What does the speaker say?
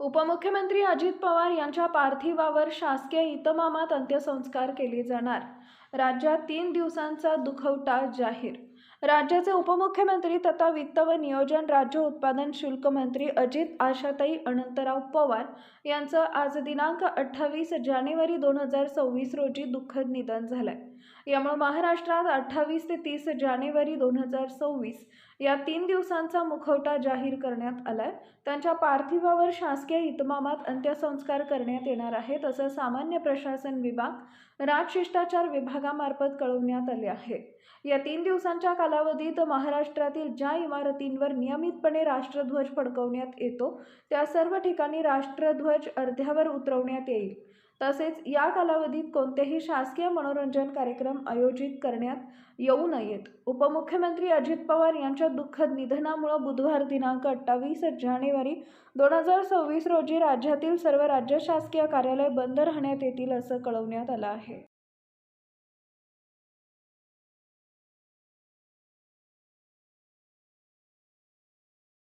उपमुख्यमंत्री अजित पवार यांच्या पार्थिवावर शासकीय इतमामात अंत्यसंस्कार केले जाणार. राज्यात तीन दिवसांचा दुखवटा जाहीर राज्याचे उपमुख्यमंत्री तथा वित्त व नियोजन राज्य उत्पादन शुल्क मंत्री अजित आशाताई अनंतराव पवार यांचं आज दिनांक अठ्ठावीस जानेवारी दोन हजार सव्वीस रोजी दुःखद निधन झालंय. यामुळे महाराष्ट्रात अठ्ठावीस ते तीस जानेवारी दोन हजार सव्वीस या तीन दिवसांचा मुखवटा जाहीर करण्यात आलाय. त्यांच्या पार्थिवावर शासकीय इतमामात अंत्यसंस्कार करण्यात येणार आहेत असं सामान्य प्रशासन विभाग राजशिष्टाचार विभागामार्फत कळवण्यात आले आहे. या तीन दिवसांच्या कालावधीत महाराष्ट्रातील ज्या इमारतींवर नियमितपणे राष्ट्रध्वज फडकवण्यात येतो त्या सर्व ठिकाणी राष्ट्रध्वज अर्ध्यावर उतरवण्यात येईल. तसेच या कालावधीत कोणतेही शासकीय मनोरंजन कार्यक्रम आयोजित करण्यात येऊ नयेत. उपमुख्यमंत्री अजित पवार यांच्या दुःखद निधनामुळं बुधवार दिनांक अठ्ठावीस जानेवारी दोन हजार सव्वीस रोजी राज्यातील सर्व राज्य शासकीय कार्यालय बंद राहण्यात येतील असं कळवण्यात आलं आहे.